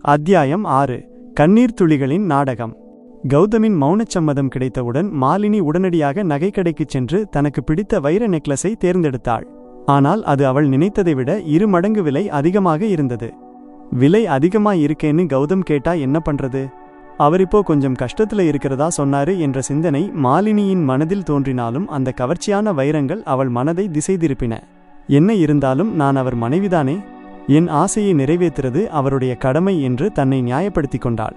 அத்தியாயம் ஆறு. கண்ணீர் துளிகளின் நாடகம். கௌதமின் மௌனச் சம்மதம் கிடைத்தவுடன் மாலினி உடனடியாக நகைக்கடைக்குச் சென்று தனக்கு பிடித்த வைர நெக்லஸை தேர்ந்தெடுத்தாள். ஆனால் அது அவள் நினைத்ததை விட இரு மடங்கு விலை அதிகமாக இருந்தது. விலை அதிகமாயிருக்கேன்னு கௌதம் கேட்டா என்ன பண்றது? அவர் இப்போ கொஞ்சம் கஷ்டத்துல இருக்கிறதா சொன்னாரு என்ற சிந்தனை மாலினியின் மனதில் தோன்றினாலும் அந்த கவர்ச்சியான வைரங்கள் அவள் மனதை திசை திருப்பின. என்ன இருந்தாலும் நான் அவர் மனைவிதானே? என் ஆசையை நிறைவேற்றுறது அவருடைய கடமை என்று தன்னை நியாயப்படுத்திக் கொண்டாள்.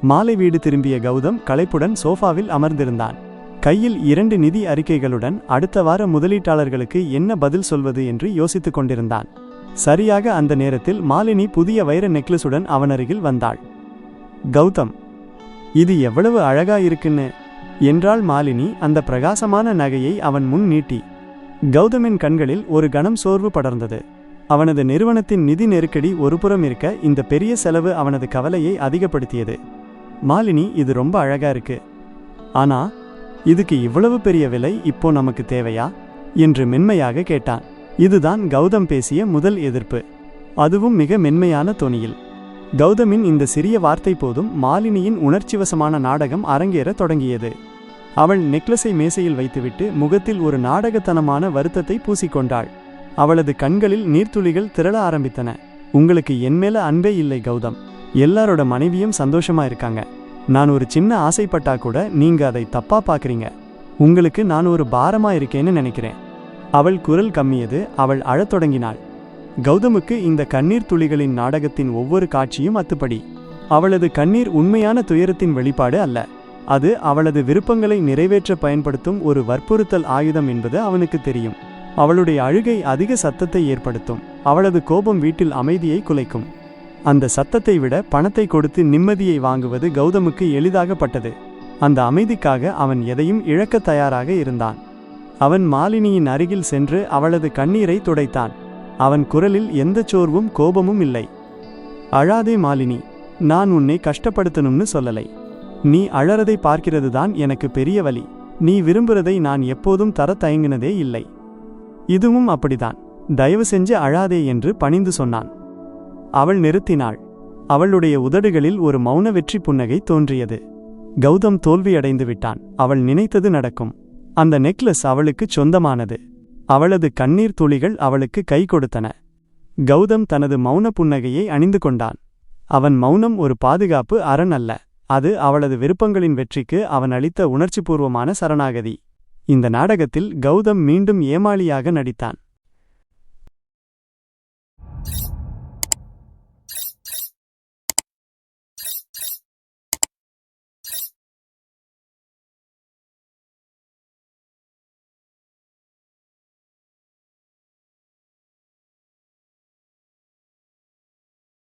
மாலை வீடு திரும்பிய கௌதம் களைப்புடன் சோஃபாவில் அமர்ந்திருந்தான். கையில் இரண்டு நிதி அறிக்கைகளுடன் அடுத்த வார முதலீட்டாளர்களுக்கு என்ன பதில் சொல்வது என்று யோசித்துக் கொண்டிருந்தான். சரியாக அந்த நேரத்தில் மாலினி புதிய வைர நெக்லஸுடன் அவனருகில் வந்தாள். கௌதம் இது எவ்வளவு அழகா இருக்குன்னு என்றாள் மாலினி அந்த பிரகாசமான நகையை அவன் முன் நீட்டி. கௌதமின் கண்களில் ஒரு கணம் சோர்வு படர்ந்தது. அவனது நிறுவனத்தின் நிதி நெருக்கடி ஒருபுறம் இருக்க இந்த பெரிய செலவு அவனது கவலையை அதிகப்படுத்தியது. மாலினி இது ரொம்ப அழகா இருக்கு. ஆனா இதுக்கு இவ்வளவு பெரிய விலை இப்போ நமக்கு தேவையா? என்று மென்மையாக கேட்டான். இதுதான் கௌதம் பேசிய முதல் எதிர்ப்பு. அதுவும் மிக மென்மையான தொனியில். கௌதமின் இந்த சிறிய வார்த்தை போதும் மாலினியின் உணர்ச்சிவசமான நாடகம் அரங்கேற தொடங்கியது. அவள் நெக்லஸை மேசையில் வைத்துவிட்டு முகத்தில் ஒரு நாடகத்தனமான வருத்தத்தை பூசிக்கொண்டாள். அவளது கண்களில் நீர்த்துளிகள் திரள ஆரம்பித்தன. உங்களுக்கு என் மேல அன்பே இல்லை கௌதம். எல்லாரோட மனைவியும் சந்தோஷமா இருக்காங்க. நான் ஒரு சின்ன ஆசைப்பட்டா கூட நீங்க அதை தப்பா பாக்குறீங்க. உங்களுக்கு நான் ஒரு பாரமா இருக்கேன்னு நினைக்கிறேன். அவள் குரல் கம்மியது அவள் அழத் தொடங்கினாள். கௌதமுக்கு இந்த கண்ணீர் துளிகளின் நாடகத்தின் ஒவ்வொரு காட்சியும் அத்துப்படி. அவளது கண்ணீர் உண்மையான துயரத்தின் வெளிப்பாடு அல்ல. அது அவளது விருப்பங்களை நிறைவேற்ற பயன்படுத்தும் ஒரு வற்புறுத்தல் ஆயுதம் என்பது அவனுக்கு தெரியும். அவளுடைய அழுகை அதிக சத்தத்தை ஏற்படுத்தும். அவளது கோபம் வீட்டில் அமைதியை குலைக்கும். அந்த சத்தத்தை விட பணத்தை கொடுத்து நிம்மதியை வாங்குவது கௌதமுக்கு எளிதாகப்பட்டது. அந்த அமைதிக்காக அவன் எதையும் இழக்கத் தயாராக இருந்தான். அவன் மாலினியின் அருகில் சென்று அவளது கண்ணீரை துடைத்தான். அவன் குரலில் எந்தச் சோர்வும் கோபமும் இல்லை. அழாதே மாலினி நான் உன்னை கஷ்டப்படுத்தணும்னு சொல்லலை. நீ அழறதை பார்க்கிறது தான் எனக்கு பெரிய வழி நீ விரும்புறதை நான் எப்போதும் தர தயங்கினதே இல்லை. இதுவும் அப்படிதான் தயவு செஞ்சு அழாதே என்று பணிந்து சொன்னான். அவள் நிறுத்தினாள். அவளுடைய உதடுகளில் ஒரு மௌன வெற்றி புன்னகை தோன்றியது. கௌதம் தோல்வியடைந்து விட்டான். அவள் நினைத்தது நடக்கும். அந்த நெக்லஸ் அவளுக்குச் சொந்தமானது. அவளது கண்ணீர் துளிகள் அவளுக்கு கை கொடுத்தன. கௌதம் தனது மௌன புன்னகையை அணிந்து கொண்டான். அவன் மௌனம் ஒரு பாதுகாப்பு அரண் அல்ல. அது அவளது விருப்பங்களின் வெற்றிக்கு அவன் அளித்த உணர்ச்சிபூர்வமான சரணாகதி. இந்த நாடகத்தில் கௌதம் மீண்டும் ஏமாளியாக நடித்தான்.